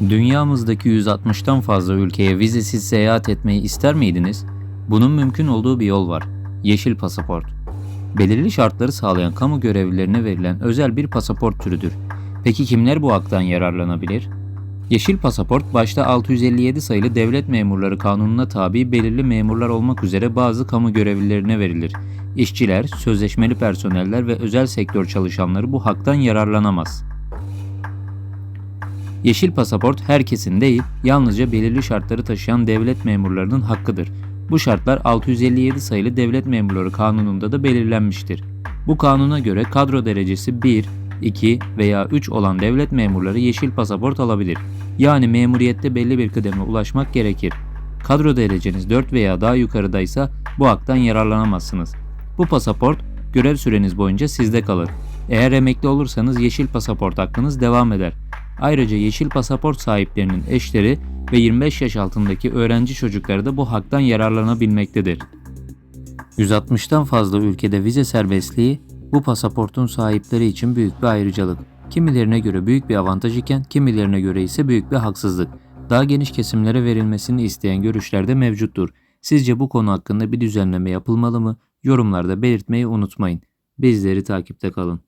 Dünyamızdaki 160'tan fazla ülkeye vizesiz seyahat etmeyi ister miydiniz? Bunun mümkün olduğu bir yol var. Yeşil pasaport. Belirli şartları sağlayan kamu görevlilerine verilen özel bir pasaport türüdür. Peki kimler bu haktan yararlanabilir? Yeşil pasaport başta 657 sayılı devlet memurları kanununa tabi belirli memurlar olmak üzere bazı kamu görevlilerine verilir. İşçiler, sözleşmeli personeller ve özel sektör çalışanları bu haktan yararlanamaz. Yeşil pasaport herkesin değil, yalnızca belirli şartları taşıyan devlet memurlarının hakkıdır. Bu şartlar 657 sayılı Devlet Memurları Kanunu'nda da belirlenmiştir. Bu kanuna göre kadro derecesi 1, 2 veya 3 olan devlet memurları yeşil pasaport alabilir. Yani memuriyette belli bir kıdeme ulaşmak gerekir. Kadro dereceniz 4 veya daha yukarıdaysa bu haktan yararlanamazsınız. Bu pasaport görev süreniz boyunca sizde kalır. Eğer emekli olursanız yeşil pasaport hakkınız devam eder. Ayrıca yeşil pasaport sahiplerinin eşleri ve 25 yaş altındaki öğrenci çocukları da bu haktan yararlanabilmektedir. 160'tan fazla ülkede vize serbestliği bu pasaportun sahipleri için büyük bir ayrıcalık. Kimilerine göre büyük bir avantaj iken kimilerine göre ise büyük bir haksızlık. Daha geniş kesimlere verilmesini isteyen görüşler de mevcuttur. Sizce bu konu hakkında bir düzenleme yapılmalı mı? Yorumlarda belirtmeyi unutmayın. Bizleri takipte kalın.